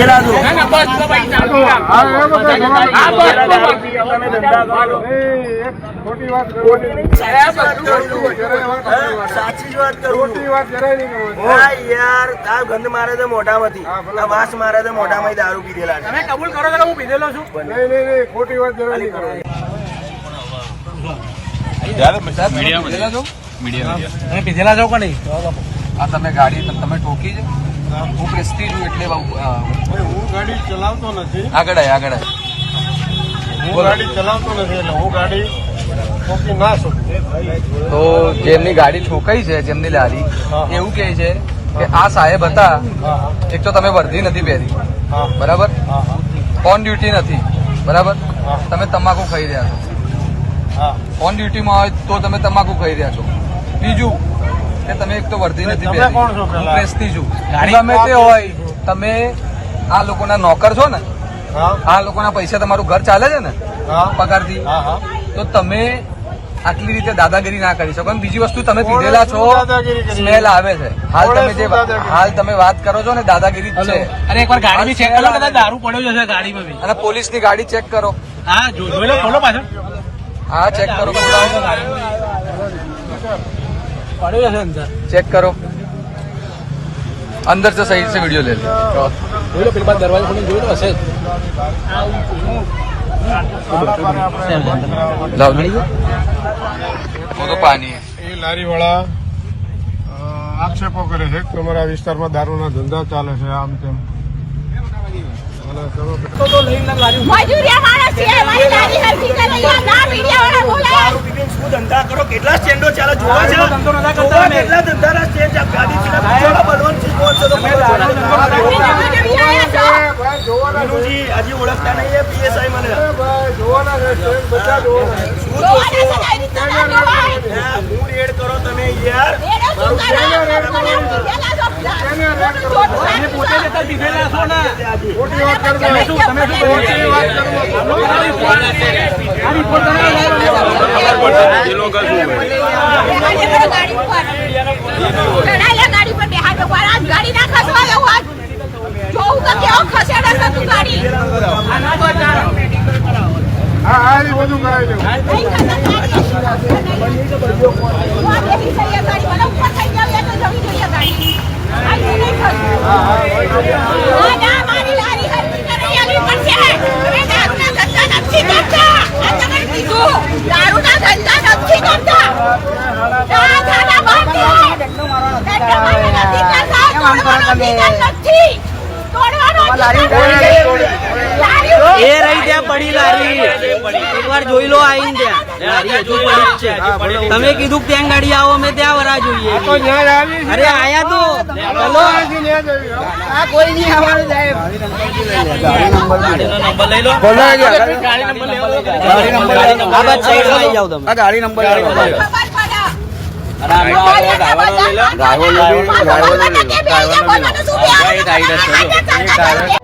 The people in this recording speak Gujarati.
પીધેલા છો. સાચી વાત કરું છું. જરાય વાત હા, ખોટી વાત. સાચી જ વાત કરું ખોટી વાત જરાય નહીં કરવાની. હા યાર આ ગંધ મારે તો મોઢામાંથી. આ વાસ મારે તો મોઢામાં દારૂ પીધેલા છે. તમે કબૂલ કરો કે હું પીધેલો છું? નહીં, નહીં, નહીં, ખોટી વાત જરાય નહીં કરો મીડિયા મીડિયા પીધેલા છો કે નહીં? આ તમે ગાડી તમે ટોકી છે? હું પ્રેસ્ટી છું એટલે હું ગાડી ચલાવતો નથી. આગળ આય આગળ આય. હું ગાડી ચલાવતો નથી એટલે હું ગાડી ઠોકી ના શકું. તો જેમની ગાડી ઠોકાઈ છે જેમની લારી એવું કહે છે કે આ સાહેબ હતા એક તો તમે વર્ધી નથી પહેરી. બરાબર? ઓન ડ્યુટી નથી. બરાબર? તમે તમાકુ ખાઈ રહ્યા છો. હા. ઓન ડ્યુટીમાં હોય તો તમે તમાકુ ખાઈ રહ્યા છો. બીજું કે તમે એક તો વર્ધી નથી તમે પહેરી. હું પેલા? છું. ગાડી ગમે તે હોય તમે આ લોકોના નોકર છો ને આ લોકોના પૈસા તમારું ઘર ચાલે છે ને પગારથી હા હા. તો તમે આટલી રીતે દાદાગીરી ના કરી શકો. અને બીજી વસ્તુ તમે પીધેલા છો? સ્મેલ આવે છે. હાલ તમે જે હાલ તમે વાત કરો છો ને દાદાગીરી જ છે. અને એકવાર ગાડી ચેક કરો કદાચ દારૂ પડ્યો જ ગાડીમાં અને પોલીસ પોલીસની ગાડી ચેક કરો. હા જો જોઈ લો ખોલો પાછળ હા ચેક કરો. પડ્યો જ હશે અંદર ચેક કરો अंदर से साइड से वीडियो ले लो જોઈ લો પેલી બાદ દરવાજો ખોલીને જોઈ લો હશે જ. लाओ वो तो पानी है એ લારીવાળા અ, આક્ષેપો કરે છે કે તમારા વિસ્તારમાં દારૂના ધંધા ચાલે છે આમ તેમ અને તમે મજૂરિયા માણસ છે ચાલે જોવા છે જોવા. કેટલા ધંધાના સ્ટેજ છે ગાડી પીને પૂછો બલવંત છે કોણ છે તો છો છે. વિનુજી હજી ઓળખતા નહીં એ પીએસઆઈ મને. જોવાના છે બધા જોવાના શું? છે હા, રેડ કરો તમે યાર. શું કરો છો તમે છો ખોટી વાત કરજો. તમે શું- તમે શું. ગાડી પર બેહાડો પર ગાડી ના ખસવા દઉં આજ જોઉં તો કેવો ખસેડે છે તું ગાડી હા હા, એ બધું કરાવી દેવું નહીં ખસે ગાડી. હું આ બેસી જઈએ ગાડી મને ઉપર થઈ જાવ એ તો જવી જોઈએ ગાડી આજ હું નહીં ખસું. ના, ના, મારી લારી હરખી કરાઈ આલવી પડશે. તમે દારૂના ધંધા નથી કરતા. આ તમે કીધું. દારૂના ધંધા નથી કરતા. ના, ના, ના, બંધ છે. ધંધા મારે નથી કરતા. તમે એ રહી ત્યાં પડી લારી. એકવાર જોઈ લો આઈને ત્યાં લારી હજુ પડી જ છે. તમે કીધું ત્યાં ગાડી આવો અમે ત્યાં વરા જોઈએ. અરે આયા તો. ચલો. આ કોઈ નહીં આવવાનું સાહેબ. ગાડી નંબર લઈ લો. ગાડી નંબર લઈ લો. આ ગાડી નંબર લઈ જાવ તમે આ ગાડી નંબર લઈ લો. શું બે?